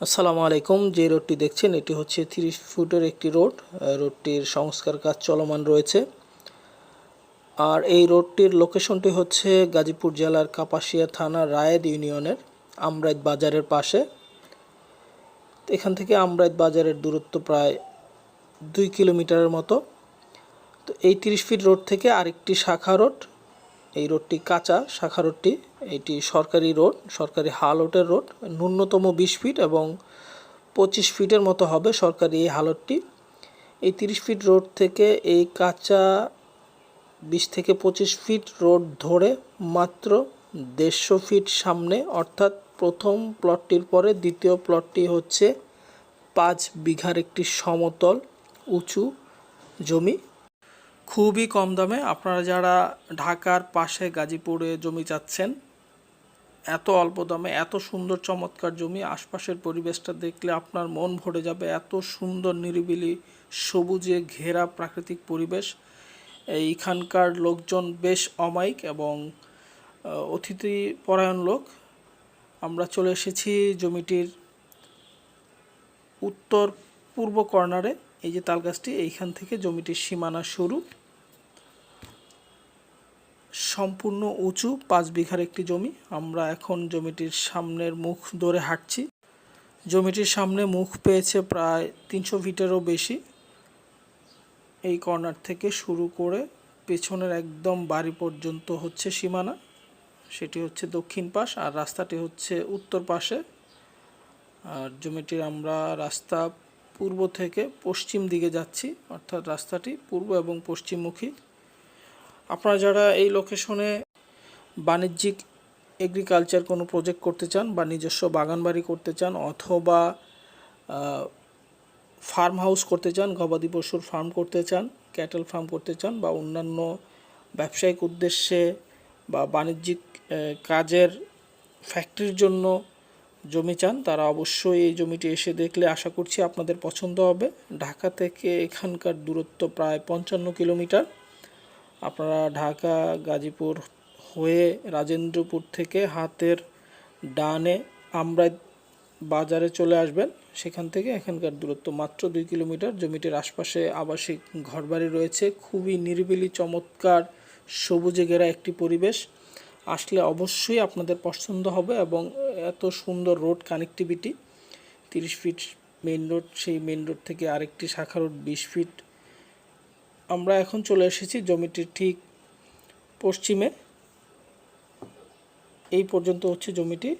আসসালামু আলাইকুম। যে রোডটি দেখছেন, এটি হচ্ছে তিরিশ ফুটের একটি রোড। রোডটির সংস্কার কাজ চলমান রয়েছে। আর এই রোডটির লোকেশনটি হচ্ছে গাজীপুর জেলার কাপাসিয়া থানা, রায়েদ ইউনিয়নের আমরাইত বাজারের পাশে। এখান থেকে আমরাইত বাজারের দূরত্ব প্রায় দুই কিলোমিটারের মতো। তো এই তিরিশ ফিট রোড থেকে আরেকটি শাখা রোড এই রোডটি কাঁচা শাখা রোডটি। এটি সরকারি রোড, সরকারি হালটের রোড। ন্যূনতম বিশ ফিট এবং পঁচিশ ফিটের মতো হবে সরকারি এই হালটটি। এই তিরিশ ফিট রোড থেকে এই কাঁচা বিশ থেকে পঁচিশ ফিট রোড ধরে মাত্র দেড়শো ফিট সামনে, অর্থাৎ প্রথম প্লটটির পরে দ্বিতীয় প্লটটি হচ্ছে পাঁচ বিঘার একটি সমতল, উঁচু জমি। খুবই কম দামে। আপনারা যারা ঢাকার পাশে গাজীপুরে জমি চাচ্ছেন, এত অল্প দামে, এত সুন্দর চমৎকার জমি, আশপাশের পরিবেশটা দেখলে আপনার মন ভরে যাবে। এত সুন্দর নিরিবিলি, সবুজে ঘেরা প্রাকৃতিক পরিবেশ। এইখানকার লোকজন বেশ অমায়িক এবং অতিথি পরায়ণ লোক। আমরা চলে এসেছি জমিটির উত্তর পূর্ব কর্নারে। এই যে তালগাছটি এইখান থেকে জমিটির সীমানা শুরু সম্পূর্ণ উঁচু, পাঁচ বিঘার একটি জমি। আমরা এখন জমিটির সামনের মুখ ধরে হাঁটছি। জমিটির সামনে মুখ পেয়েছে প্রায় তিনশো ফিটেরও বেশি। এই কর্নার থেকে শুরু করে পেছনের একদম বাড়ি পর্যন্ত হচ্ছে সীমানা। সেটি হচ্ছে দক্ষিণ পাশ আর রাস্তাটি হচ্ছে উত্তর পাশে। আর জমিটির আমরা রাস্তা পূর্ব থেকে পশ্চিম দিকে যাচ্ছি, অর্থাৎ রাস্তাটি পূর্ব এবং পশ্চিমমুখী। আপনারা যারা এই লোকেশনে বাণিজ্যিক এগ্রিকালচার কোনো প্রজেক্ট করতে চান বা নিজস্ব বাগান বাড়ি করতে চান অথবা ফার্ম হাউস করতে চান, গবাদি পশুর ফার্ম করতে চান ক্যাটেল ফার্ম করতে চান বা অন্যান্য ব্যবসায়িক উদ্দেশ্যে বা বাণিজ্যিক কাজের ফ্যাক্টরির জন্য জমি চান, তারা অবশ্যই এই জমিটি এসে দেখলে আশা করছি আপনাদের পছন্দ হবে। ঢাকা থেকে এখানকার দূরত্ব প্রায় পঞ্চান্ন কিলোমিটার। আপনারা ঢাকা, গাজীপুর হয়ে রাজেন্দ্রপুর থেকে হাতের ডানে আমরা বাজারে চলে আসবেন। সেখান থেকে এখানকার দূরত্ব মাত্র দুই কিলোমিটার। জমিটির আশপাশে আবাসিক ঘরবাড়ি রয়েছে। খুবই নিরিবিলি, চমৎকার, সবুজে ঘেরা একটি পরিবেশ। আসলে অবশ্যই আপনাদের পছন্দ হবে এবং এত সুন্দর রোড কানেক্টিভিটি তিরিশ ফিট মেন রোড সেই মেইন রোড থেকে আরেকটি শাখা রোড বিশ ফিট আমরা এখন চলে এসেছি জমিটির ঠিক পশ্চিমে। এই পর্যন্ত হচ্ছে জমিটি।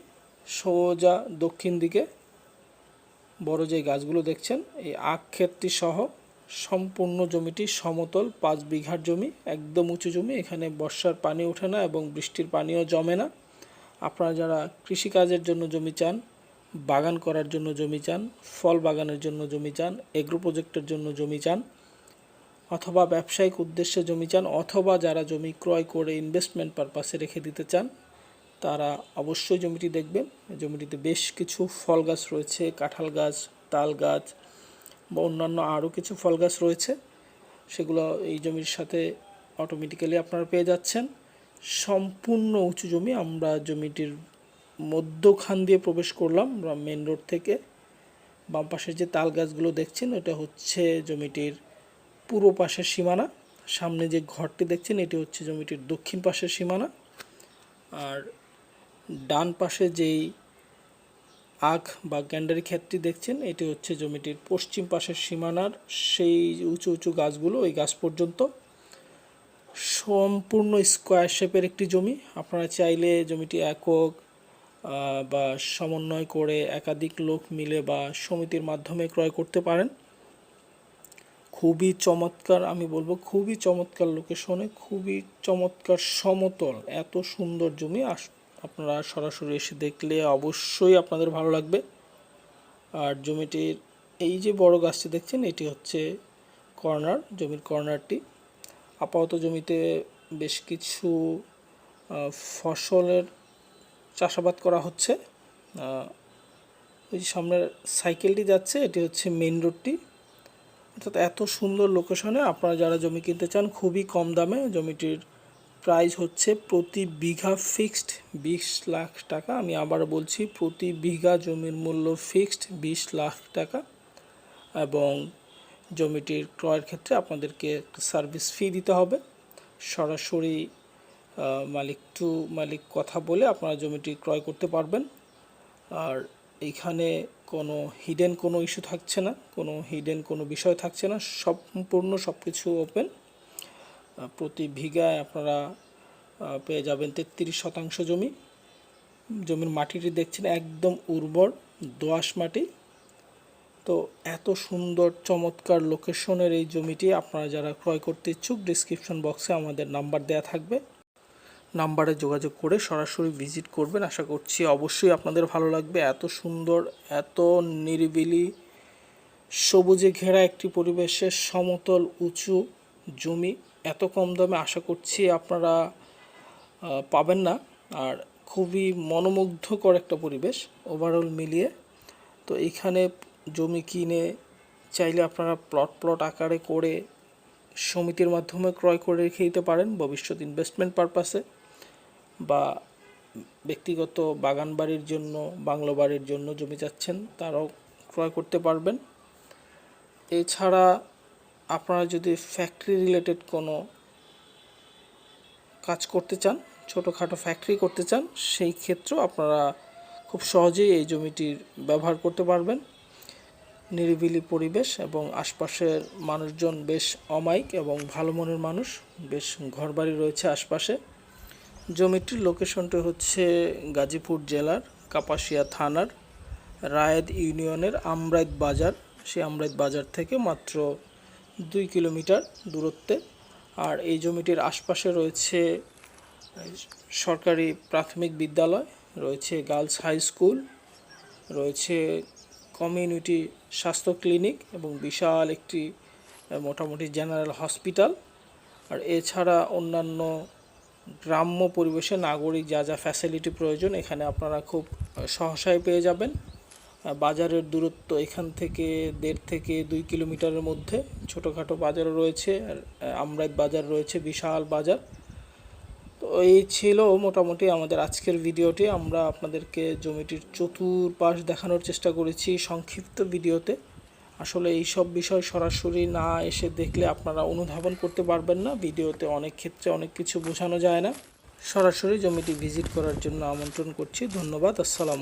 সোজা দক্ষিণ দিকে। বড় যে গাছগুলো দেখছেন, এই আখ ক্ষেতটি সহ সম্পূর্ণ জমিটি সমতল, পাঁচ বিঘার জমি, একদম উঁচু জমি, এখানে বর্ষার পানি ওঠে না এবং বৃষ্টির পানিও জমে না। আপনারা যারা কৃষিকাজের জন্য জমি চান, বাগান করার জন্য জমি চান, ফল বাগানের জন্য জমি চান, এগ্রো প্রজেক্টের জন্য জমি চান, অথবা ব্যবসায়িক উদ্দেশ্যে জমি চান, অথবা যারা জমি ক্রয় করে ইনভেস্টমেন্ট পারপাসে রেখে দিতে চান, তারা অবশ্যই জমিটি দেখবেন। জমিটিতে বেশ কিছু ফল গাছ রয়েছে, কাঁঠাল গাছ, তাল গাছ বা অন্যান্য আরও কিছু ফল গাছ রয়েছে, সেগুলো এই জমির সাথে অটোমেটিক্যালি আপনারা পেয়ে যাচ্ছেন। সম্পূর্ণ উঁচু জমি আমরা জমিটির মধ্যখান দিয়ে প্রবেশ করলাম মেন রোড থেকে। বাম পাশের যে তাল গাছগুলো দেখছেন, ওটা হচ্ছে জমিটির পূর্ব পাশের সীমানা। সামনে যে ঘরটি দেখছেন, এটি হচ্ছে জমিটির দক্ষিণ পাশের সীমানা। আর ডান পাশে যেই আখ বা গ্যান্ডারি ক্ষেতটি দেখছেন, এটি হচ্ছে জমিটির পশ্চিম পাশের সীমানার সেই উঁচু উঁচু গাছগুলো, ওই গাছ পর্যন্ত। সম্পূর্ণ স্কোয়ার শেপের একটি জমি। আপনারা চাইলে জমিটি একক বা সমন্বয় করে একাধিক লোক মিলে বা সমিতির মাধ্যমে ক্রয় করতে পারেন। খুবই চমৎকার, আমি বলব খুবই চমৎকার লোকেশনে খুবই চমৎকার সমতল, এত সুন্দর জমি, আস- আপনারা সরাসরি এসে দেখলে অবশ্যই আপনাদের ভালো লাগবে। আর জমিটির এই যে বড় গাছটি দেখছেন, এটি হচ্ছে কর্নার, জমির কর্নারটি। আপাতত জমিতে বেশ কিছু ফসলের চাষাবাদ করা হচ্ছে। ওই যে সামনের সাইকেলটি যাচ্ছে, এটি হচ্ছে মেইন রোডটি। অর্থাৎ এত সুন্দর লোকেশনে আপনারা যারা জমি কিনতে চান, খুবই কম দামে জমিটির প্রাইস হচ্ছে প্রতি বিঘা ফিক্সড বিশ লাখ টাকা। আমি আবার বলছি, প্রতি বিঘা জমির মূল্য ফিক্সড বিশ লাখ টাকা এবং জমিটির ক্রয়ের ক্ষেত্রে আপনাদেরকে সার্ভিস ফি দিতে হবে। সরাসরি মালিক টু মালিক কথা বলে আপনারা জমিটি ক্রয় করতে পারবেন। আর এইখানে কোনো হিডেন কোনো ইস্যু থাকছে না, কোনো হিডেন কোনো বিষয় থাকছে না, সম্পূর্ণ সব কিছু ওপেন প্রতি বিঘায় আপনারা পেয়ে যাবেন তেত্রিশ শতাংশ জমি। জমির মাটিটি দেখছেন একদম উর্বর, দোআঁশ মাটি। তো এত সুন্দর, চমৎকার লোকেশনের এই জমিটি আপনারা যারা ক্রয় করতে ইচ্ছুক ডিসক্রিপশন বক্সে আমাদের নাম্বার দেওয়া থাকবে। নাম্বারে যোগাযোগ করে সরাসরি ভিজিট করবেন। আশা করছি অবশ্যই আপনাদের ভালো লাগবে। এত সুন্দর, এত নিরিবিলি, সবুজে ঘেরা একটি পরিবেশের সমতল, উঁচু জমি। এত কম দামে আশা করছি আপনারা পাবেন না। আর খুবই মনোমুগ্ধকর একটা পরিবেশ ওভারঅল মিলিয়ে। তো এইখানে জমি কিনে চাইলে আপনারা প্লট প্লট আকারে করে সমিতির মাধ্যমে ক্রয় করে রেখে দিতে পারেন ভবিষ্যৎ ইনভেস্টমেন্ট পারপাসে বা ব্যক্তিগত বাগান বাড়ির জন্য, বাংলো বাড়ির জন্য জমি চাচ্ছেন তারাও ক্রয় করতে পারবেন। এছাড়া আপনারা যদি ফ্যাক্টরি রিলেটেড কোনো কাজ করতে চান, ছোটোখাটো ফ্যাক্টরি করতে চান, সেই ক্ষেত্রেও আপনারা খুব সহজেই এই জমিটির ব্যবহার করতে পারবেন। নিরিবিলি পরিবেশ এবং আশপাশের মানুষজন বেশ অমায়িক এবং ভালো মনের মানুষ, বেশ ঘরবাড়ি রয়েছে আশপাশে। জমিটির লোকেশনটি হচ্ছে গাজীপুর জেলার কাপাসিয়া থানার রায়েদ ইউনিয়নের আমরাইত বাজার। সেই আমরাইত বাজার থেকে মাত্র দুই কিলোমিটার দূরত্বে। আর এই জমিটির আশপাশে রয়েছে সরকারি প্রাথমিক বিদ্যালয়, রয়েছে গার্লস হাই স্কুল, রয়েছে কমিউনিটি স্বাস্থ্য ক্লিনিক এবং বিশাল একটি মোটামুটি জেনারেল হসপিটাল। আর এছাড়া অন্যান্য গ্রাম্য পরিবেশে নাগরিক যা যা ফ্যাসিলিটি প্রয়োজন, এখানে আপনারা খুব সহসায় পেয়ে যাবেন। বাজারের দূরত্ব এখান থেকে দেড় থেকে দুই কিলোমিটারের মধ্যে। ছোটোখাটো বাজারও রয়েছে, আর বাজার রয়েছে, বিশাল বাজার। তো এই ছিল মোটামুটি আমাদের আজকের ভিডিওটি। আমরা আপনাদেরকে জমিটির চতুর্পাশ দেখানোর চেষ্টা করেছি সংক্ষিপ্ত ভিডিওতে। আসলে এই সব বিষয় সরাসরি না এসে দেখলে আপনারা অনুধাবন করতে পারবেন না। ভিডিওতে অনেক ক্ষেত্রে অনেক কিছু বোঝানো যায় না। সরাসরি জমিটি ভিজিট করার জন্য আমন্ত্রণ করছি। ধন্যবাদ, আসসালাম